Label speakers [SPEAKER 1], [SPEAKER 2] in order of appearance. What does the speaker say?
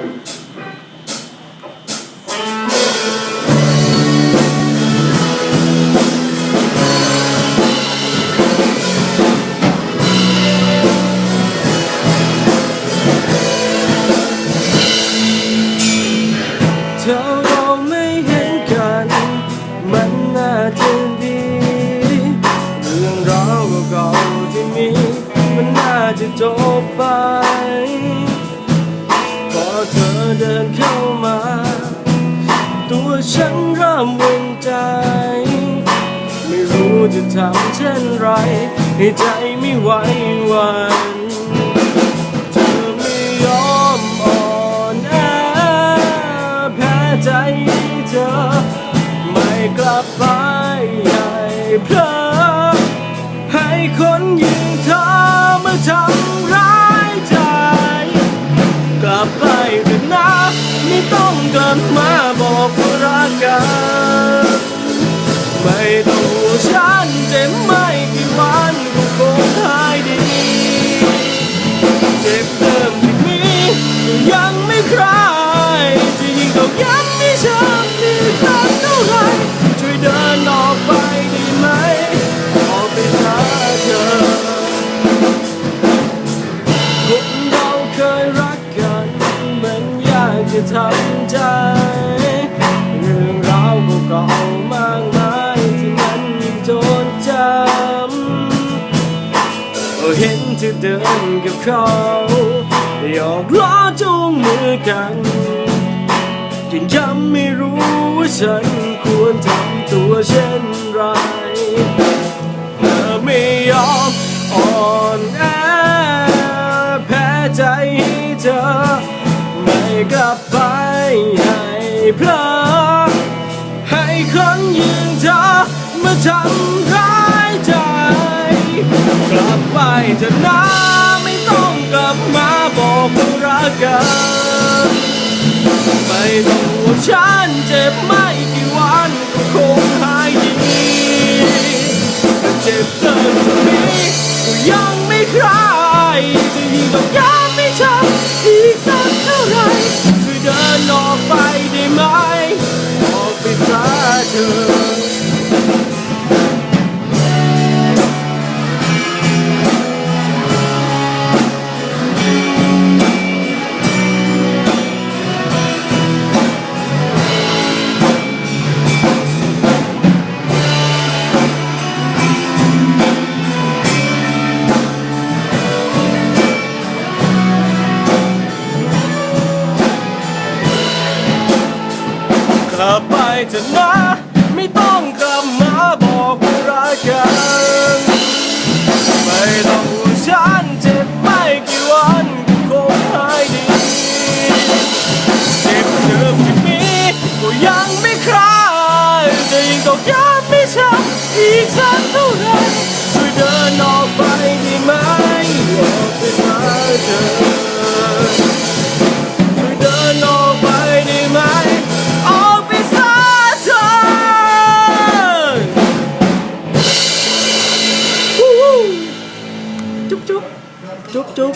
[SPEAKER 1] เธอเราไม่เห็นกัน มันน่าจะดี เรื่องราวเก่าๆที่มี มันน่าจะจบไป เดินเข้ามา ตัวฉันเริ่มวุ่นใจ ไม่รู้จะทำเช่นไร ให้ใจไม่ไหววันเธอไม่ยอมอ่อนแอแพ้ใจเธอ ไม่กลับไปให้เพลอให้คนยิงเธอมาทำร้ายใจ กลับไป ไม่ต้องกลับมาบอกว่ารักกัน ไม่ต้องห่วงฉันเจ็บไม่กี่วันก็คงหายดี เจ็บเดิมที่มีก็ยังไม่คลายจะยิ่งต้องย้ำให้ฉัน ทำใจ เรื่องราวเก่าๆมากมายที่มันยังจดจำเห็นเธอเดินกับเขาหยอกล้อจูงมือกันยังย้ำไม่รู้ว่าฉันควรทำตัวเช่น กลับไปให้เพลอให้คนยิงเธอมาทำร้ายใจ กลับไปเถอะนะไม่ต้องกลับมาบอกว่ารักกันไม่ต้องห่วงฉันเจ็บไม่กี่วันก็คงหายดีแต่เจ็บเกินจะมีก็ยังไม่คลายจะยิ่งต้องย้ำ เดินออกไปได้ไหม ออกไปซะเธอ กลับไปเถอะนะ ไม่ต้องกลับมาบอกว่ารักกัน ไม่ต้องห่วงฉันเจ็บไม่กี่วันก็คงหายดี เจ็บเดิมที่มีก็ยังไม่คลายจะยิ่งต้องย้ำไม่ช้ำอีกสักเท่าไหรช่วยเดินออกไปได้ไหม muito.